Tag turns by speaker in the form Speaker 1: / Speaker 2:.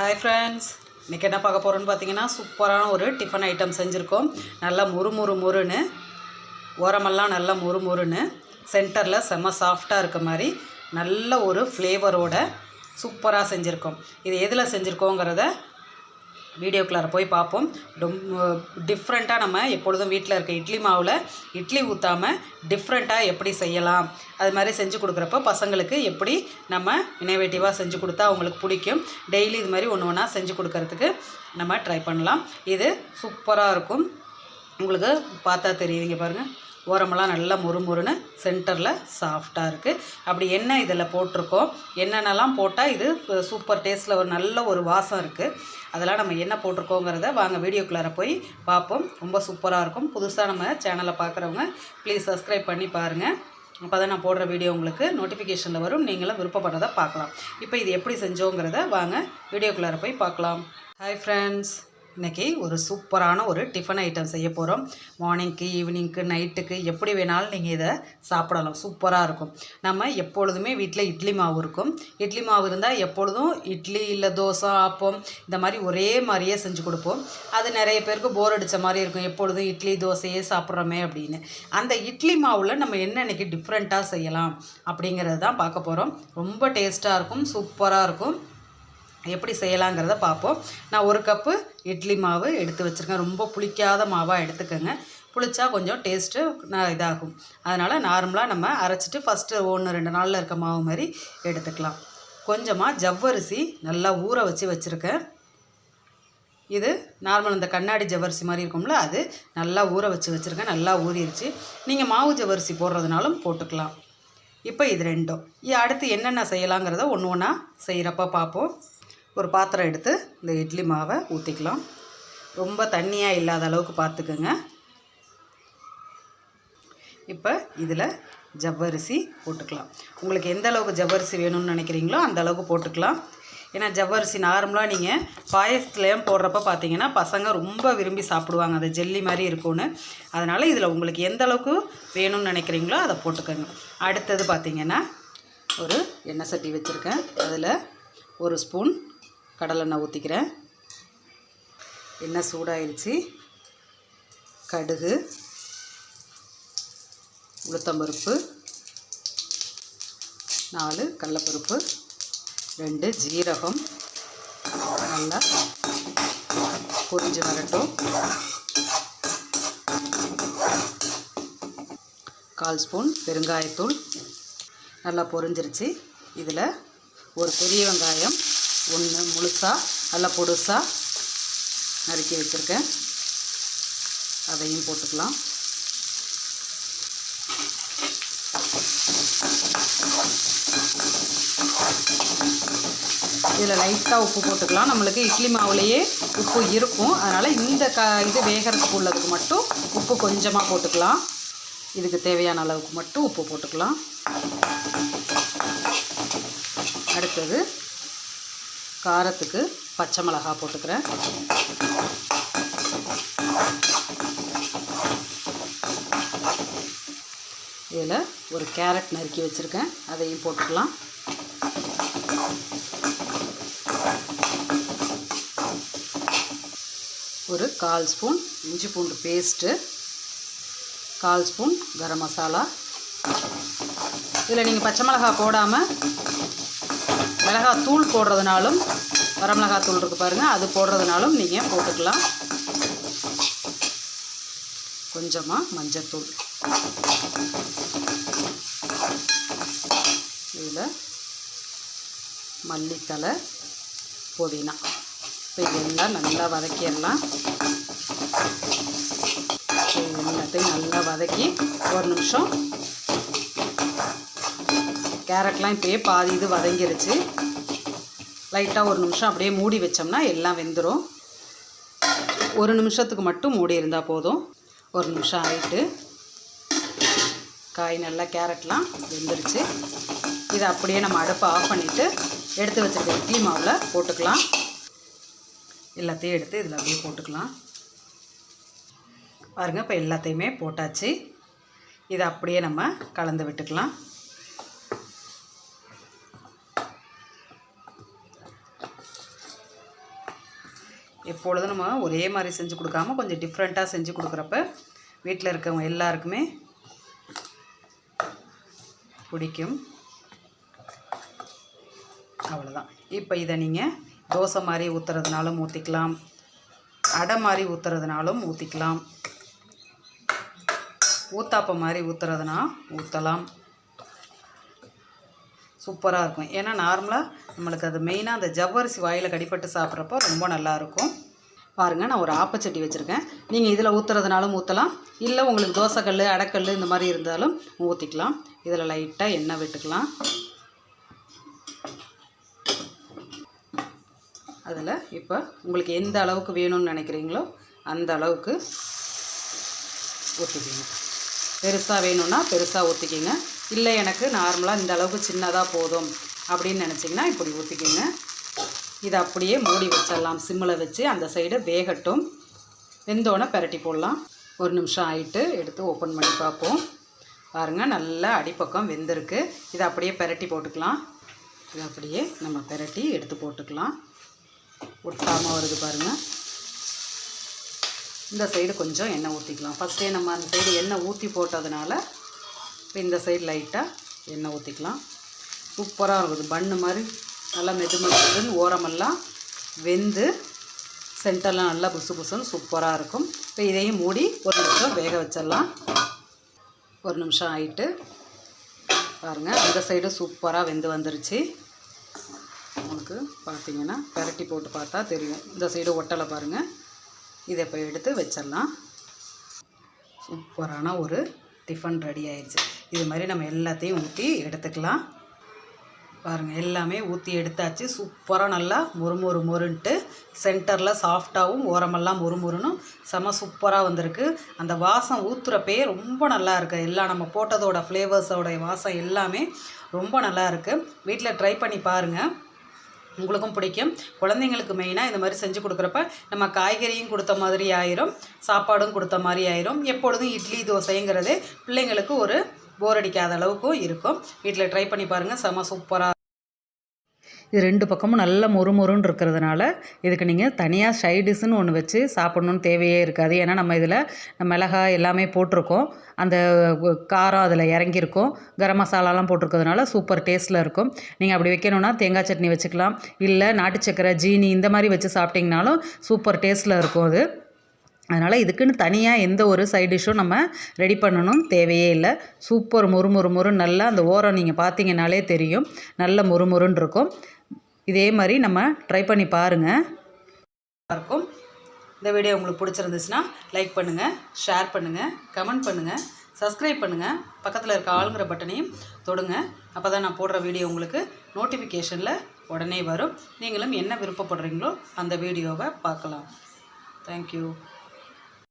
Speaker 1: Hi friends இன்றைக்கி என்ன பார்க்க போகிறோன்னு பார்த்தீங்கன்னா சூப்பரான ஒரு டிஃபன் ஐட்டம் செஞ்சுருக்கோம். நல்லா முறு முறு முறுன்னு ஓரமெல்லாம் நல்லா முறு முறுன்னு சென்டரில் செம்ம சாஃப்டாக இருக்க மாதிரி நல்ல ஒரு ஃப்ளேவரோட சூப்பராக செஞ்சுருக்கோம். இது எதில் செஞ்சுருக்கோங்கிறத வீடியோக்குள்ளார போய் பார்ப்போம். ரொம்ப டிஃப்ரெண்ட்டாக நம்ம எப்பொழுதும் வீட்டில் இருக்க இட்லி மாவில் இட்லி ஊற்றாமல் டிஃப்ரெண்ட்டாக எப்படி செய்யலாம்? அது மாதிரி செஞ்சு கொடுக்குறப்ப பசங்களுக்கு எப்படி நம்ம இனோவேட்டிவாக செஞ்சு கொடுத்தா அவங்களுக்கு பிடிக்கும்? டெய்லி இது மாதிரி ஒன்று ஒன்றா செஞ்சு கொடுக்கறதுக்கு நம்ம ட்ரை பண்ணலாம். இது சூப்பராக இருக்கும். உங்களுக்கு பார்த்தா தெரியுதுங்க பாருங்கள் ஓரமெல்லாம் நல்லா முறுமுறுன்னு சென்டரில் சாஃப்டாக இருக்குது அப்படி என்ன இதில் போட்டிருக்கோம். என்னென்னலாம் போட்டால் இது சூப்பர் டேஸ்ட்டில் ஒரு நல்ல ஒரு வாசம் இருக்குது அதெல்லாம் நம்ம என்ன போட்டிருக்கோங்கிறத வாங்க வீடியோக்குள்ளார போய் பார்ப்போம் ரொம்ப சூப்பராக இருக்கும். புதுசாக நம்ம சேனலை பார்க்குறவங்க ப்ளீஸ் சப்ஸ்கிரைப் பண்ணி பாருங்கள் அப்போ தான் நான் போடுற வீடியோ உங்களுக்கு நோட்டிஃபிகேஷனில் வரும். நீங்களும் விருப்பப்படுறதை பார்க்கலாம். இப்போ இது எப்படி செஞ்சோங்கிறத வாங்க வீடியோக்குள்ளார போய் பார்க்கலாம். ஹாய் ஃப்ரெண்ட்ஸ் இன்றைக்கி ஒரு சூப்பரான ஒரு டிஃபன் ஐட்டம் செய்ய போகிறோம் மார்னிங்க்கு ஈவினிங்க்கு நைட்டுக்கு எப்படி வேணாலும் நீங்கள் இதை சாப்பிடலாம். சூப்பராக இருக்கும். நம்ம எப்பொழுதுமே வீட்டில் இட்லி மாவு இருக்கும். இட்லி மாவு இருந்தால் எப்பொழுதும் இட்லி இல்லை தோசை ஆப்பம் இந்த மாதிரி ஒரே மாதிரியே செஞ்சு கொடுப்போம். அது நிறைய பேருக்கு போர் அடித்த மாதிரி இருக்கும். எப்பொழுதும் இட்லி தோசையே சாப்பிட்றோமே அப்படின்னு. அந்த இட்லி மாவில் நம்ம என்ன இன்றைக்கி டிஃப்ரெண்ட்டாக செய்யலாம் அப்படிங்கிறது தான் பார்க்க போகிறோம் ரொம்ப டேஸ்ட்டாக இருக்கும். சூப்பராக இருக்கும். எப்படி செய்யலாங்கிறத பார்ப்போம். நான் ஒரு கப்பு இட்லி மாவு எடுத்து வச்சுருக்கேன். ரொம்ப புளிக்காத மாவாக எடுத்துக்கோங்க. புளிச்சா கொஞ்சம் டேஸ்ட்டு நான் இதாகும். அதனால் நார்மலாக நம்ம அரைச்சிட்டு ஃபஸ்ட்டு ஒன்று ரெண்டு நாளில் இருக்க மாவு மாதிரி எடுத்துக்கலாம். கொஞ்சமாக ஜவ்வரிசி நல்லா ஊற வச்சு வச்சுருக்கேன். இது நார்மல் அந்த கண்ணாடி ஜவ்வரிசி மாதிரி இருக்கும்ல அது நல்லா ஊற வச்சு வச்சுருக்கேன். நல்லா ஊறிடுச்சு நீங்கள் மாவு ஜவ்வரிசி போடுறதுனாலும் போட்டுக்கலாம். இப்போ இது ரெண்டும். அடுத்து என்னென்ன செய்யலாங்கிறத ஒன்று ஒன்றா செய்கிறப்ப பார்ப்போம். ஒரு பாத்திரம் எடுத்து இந்த இட்லி மாவை ஊற்றிக்கலாம் ரொம்ப தண்ணியாக இல்லாத அளவுக்கு பார்த்துக்குங்க இப்போ இதில் ஜவ்வரிசி போட்டுக்கலாம். உங்களுக்கு எந்த அளவுக்கு ஜவ்வரிசி வேணும்னு நினைக்கிறீங்களோ அந்த அளவுக்கு போட்டுக்கலாம். ஏன்னா ஜவ்வரிசி நார்மலாக நீங்கள் பாயசத்துலேயும் போடுறப்ப பார்த்தீங்கன்னா பசங்க ரொம்ப விரும்பி சாப்பிடுவாங்க. அது ஜெல்லி மாதிரி இருக்கும்னு. அதனால் இதில் உங்களுக்கு எந்த அளவுக்கு வேணும்னு நினைக்கிறீங்களோ அதை போட்டுக்கோங்க. அடுத்தது பார்த்தீங்கன்னா ஒரு எண்ணெய் சட்டி வச்சுருக்கேன். அதில் ஒரு ஸ்பூன் கடலெண்ணெய் ஊற்றிக்கிறேன் எண்ணெய் சூடாயிடுச்சு கடுகு உளுத்தம்பருப்பு நாலு கடலப்பருப்பு ரெண்டு ஜீரகம். நல்லா பொரிஞ்சு வரட்டும். கால் ஸ்பூன் பெருங்காயத்தூள். நல்லா பொரிஞ்சிருச்சு. இதில் ஒரு பெரிய வெங்காயம் ஒன்று முழுசாக நல்லா பொடுசாக நறுக்கி வச்சுருக்கேன். அதையும் போட்டுக்கலாம். இதில் லைட்டாக உப்பு போட்டுக்கலாம். நம்மளுக்கு இட்லி மாவுலேயே உப்பு இருக்கும். அதனால் இந்த க இது வேகிறதுக்கு உள்ளதுக்கு மட்டும் உப்பு கொஞ்சமாக போட்டுக்கலாம். இதுக்கு தேவையான அளவுக்கு மட்டும் உப்பு போட்டுக்கலாம். அடுத்தது காரத்துக்கு பச்சை மிளகா போட்டுக்கிறேன். இதில் ஒரு கேரட் நறுக்கி வச்சுருக்கேன். அதையும் போட்டுக்கலாம். ஒரு கால் ஸ்பூன் இஞ்சி பூண்டு பேஸ்ட்டு கால் ஸ்பூன் கரம் மசாலா. இதில் நீங்கள் பச்சை மிளகா போடாமல் மிளகாய் தூள் போடுறதுனாலும் வரமிளகாய் தூள் இருக்குது பாருங்கள் அது போடுறதுனாலும் நீங்கள் போட்டுக்கலாம். கொஞ்சமாக மஞ்சத்தூள். இதில் மல்லித்தலை புதினா. இப்போ இதெல்லாம் நல்லா வதக்கிடலாம். எல்லாத்தையும் நல்லா வதக்கி ஒரு நிமிஷம். கேரட்லாம் இப்போயே பாதி இது வதங்கிருச்சு. லைட்டாக ஒரு நிமிஷம் அப்படியே மூடி வச்சோம்னா எல்லாம் வெந்துடும் ஒரு நிமிஷத்துக்கு மட்டும் மூடி இருந்தால் போதும். ஒரு நிமிஷம் ஆகிட்டு காய் நல்லா கேரட்லாம் வெந்துருச்சு. இதை அப்படியே நம்ம அடுப்பை ஆஃப் பண்ணிவிட்டு எடுத்து வச்சுருக்க இட்லி மாவில் போட்டுக்கலாம். எல்லாத்தையும் எடுத்து இதில் அப்படியே போட்டுக்கலாம். பாருங்கள் இப்போ எல்லாத்தையுமே போட்டாச்சு. இதை அப்படியே நம்ம கலந்து விட்டுக்கலாம். எப்பொழுதும் நம்ம ஒரே மாதிரி செஞ்சு கொடுக்காம கொஞ்சம் டிஃப்ரெண்ட்டாக செஞ்சு கொடுக்குறப்ப வீட்டில் இருக்கவங்க எல்லாருக்குமே பிடிக்கும். அவ்வளோதான் இப்போ இதை நீங்கள் தோசை மாதிரி ஊற்றுறதுனாலும் ஊற்றிக்கலாம் அடை மாதிரி ஊற்றுறதுனாலும் ஊற்றிக்கலாம் ஊத்தாப்ப மாதிரி ஊற்றுறதுனா ஊற்றலாம் சூப்பராக இருக்கும். ஏன்னா நார்மலாக நம்மளுக்கு அது மெயினாக அந்த ஜவ்வரிசி வாயில் கடிப்பட்டு சாப்பிட்றப்போ ரொம்ப நல்லாயிருக்கும் பாருங்கள் நான் ஒரு ஆப்பச்சட்டி வச்சுருக்கேன். நீங்கள் இதில் ஊற்றுறதுனாலும் ஊற்றலாம் இல்லை உங்களுக்கு தோசைக்கல் அடைக்கல் இந்த மாதிரி இருந்தாலும் ஊற்றிக்கலாம் இதில் லைட்டாக எண்ணெய் விட்டுக்கலாம். அதில் இப்போ உங்களுக்கு எந்த அளவுக்கு வேணும்னு நினைக்கிறீங்களோ அந்த அளவுக்கு ஊற்றிக்கிங்க பெருசாக வேணும்னா பெருசாக ஊற்றிக்கிங்க இல்லை எனக்கு நார்மலாக இந்த அளவுக்கு சின்னதாக போதும் அப்படின்னு நினச்சிங்கன்னா இப்படி ஊற்றிக்கிங்க இதை அப்படியே மூடி வச்சிடலாம். சிம்மில் வச்சு அந்த சைடு வேகட்டும். வெந்தோடனே பரட்டி போடலாம். ஒரு நிமிஷம் ஆயிட்டு எடுத்து ஓப்பன் பண்ணி பார்ப்போம். பாருங்கள் நல்லா அடிப்பக்கம் வெந்திருக்கு. இதை அப்படியே பரட்டி போட்டுக்கலாம். இதை அப்படியே நம்ம பெரட்டி எடுத்து போட்டுக்கலாம். ஒட்டாமல் வருது பாருங்கள் இந்த சைடு கொஞ்சம் எண்ணெய் ஊற்றிக்கலாம் ஃபஸ்ட்டே நம்ம அந்த சைடு எண்ணெய் ஊற்றி போட்டதுனால இப்போ இந்த சைடு லைட்டாக எண்ணெய் ஊற்றிக்கலாம் சூப்பராக இருக்குது. பன்னு மாதிரி நல்லா மெது மெதுன்னு ஓரமெல்லாம் வெந்து சென்டர்லாம் நல்லா புசு புசுன்னு சூப்பராக இருக்கும். இப்போ இதையும் மூடி ஒரு நிமிஷம் வேக வச்சிடலாம். ஒரு நிமிஷம் ஆயிட்டு பாருங்கள் அந்த சைடு சூப்பராக வெந்து வந்துருச்சு. உங்களுக்கு பார்த்தீங்கன்னா பெரட்டி போட்டு பார்த்தா தெரியும். இந்த சைடு ஒட்டலை பாருங்கள் இதை இப்போ எடுத்து வச்சிடலாம். சூப்பரான ஒரு டிஃபன் ரெடி ஆயிடுச்சு. இது மாதிரி நம்ம எல்லாத்தையும் ஊற்றி எடுத்துக்கலாம். பாருங்கள் எல்லாமே ஊற்றி எடுத்தாச்சு. சூப்பராக நல்லா முறுமுறு முறுன்ட்டு சென்டரில் சாஃப்டாகவும் ஓரமெல்லாம் முறுமுறுனும் செம சூப்பராக வந்திருக்கு. அந்த வாசம் ஊற்றுறப்பே ரொம்ப நல்லா இருக்குது எல்லாம் நம்ம போட்டதோட ஃப்ளேவர்ஸோட வாசம் எல்லாமே ரொம்ப நல்லா இருக்குது வீட்டில் ட்ரை பண்ணி பாருங்கள் உங்களுக்கும் பிடிக்கும். குழந்தைங்களுக்கு மெயினாக இந்த மாதிரி செஞ்சு கொடுக்குறப்ப நம்ம காய்கறியும் கொடுத்த மாதிரி ஆயிரும் சாப்பாடும் கொடுத்த மாதிரி ஆயிரும். எப்பொழுதும் இட்லி தோசைங்கிறதே பிள்ளைங்களுக்கு ஒரு போர் அடிக்காத அளவுக்கும் இருக்கும். வீட்டில் ட்ரை பண்ணி பாருங்கள் செம சூப்பராக இது ரெண்டு பக்கமும் நல்ல மொறுமொறுன்னு இருக்கிறதுனால இதுக்கு நீங்கள் தனியாக சைடிஷ்னு ஒன்று வச்சு சாப்பிட்ணுன்னு தேவையே இருக்காது. ஏன்னா நம்ம இதில் மிளகாய் எல்லாமே போட்டிருக்கோம். அந்த காரம் அதில் இறங்கியிருக்கும். கரம் மசாலாலாம் போட்டிருக்கிறதுனால சூப்பர் டேஸ்ட்டில் இருக்கும். நீங்கள் அப்படி வைக்கணுன்னா தேங்காய் சட்னி வச்சுக்கலாம். இல்லை நாட்டு சக்கரை ஜீனி இந்த மாதிரி வச்சு சாப்பிட்டிங்கனாலும் சூப்பர் டேஸ்ட்டில் இருக்கும் அது. அதனால் இதுக்குன்னு தனியாக எந்த ஒரு சைட் டிஷ்ஷும் நம்ம ரெடி பண்ணணும் தேவையே இல்லை. சூப்பர் முறுமுறு முறு நல்லா அந்த ஓரம் நீங்கள் பார்த்தீங்கனாலே தெரியும். நல்ல முறுமுறுன்னு இருக்கும். இதே மாதிரி நம்ம ட்ரை பண்ணி பாருங்கள் இருக்கும் இந்த வீடியோ உங்களுக்கு பிடிச்சிருந்துச்சுன்னா லைக் பண்ணுங்கள் ஷேர் பண்ணுங்கள் கமெண்ட் பண்ணுங்கள் சப்ஸ்கிரைப் பண்ணுங்கள் பக்கத்தில் இருக்க ஆளுங்கிற பட்டனையும் தொடுங்க. அப்போ தான் நான் போடுற வீடியோ உங்களுக்கு நோட்டிஃபிகேஷனில் உடனே வரும். நீங்களும் என்ன விருப்பப்படுறீங்களோ அந்த வீடியோவை பார்க்கலாம். தேங்க்யூ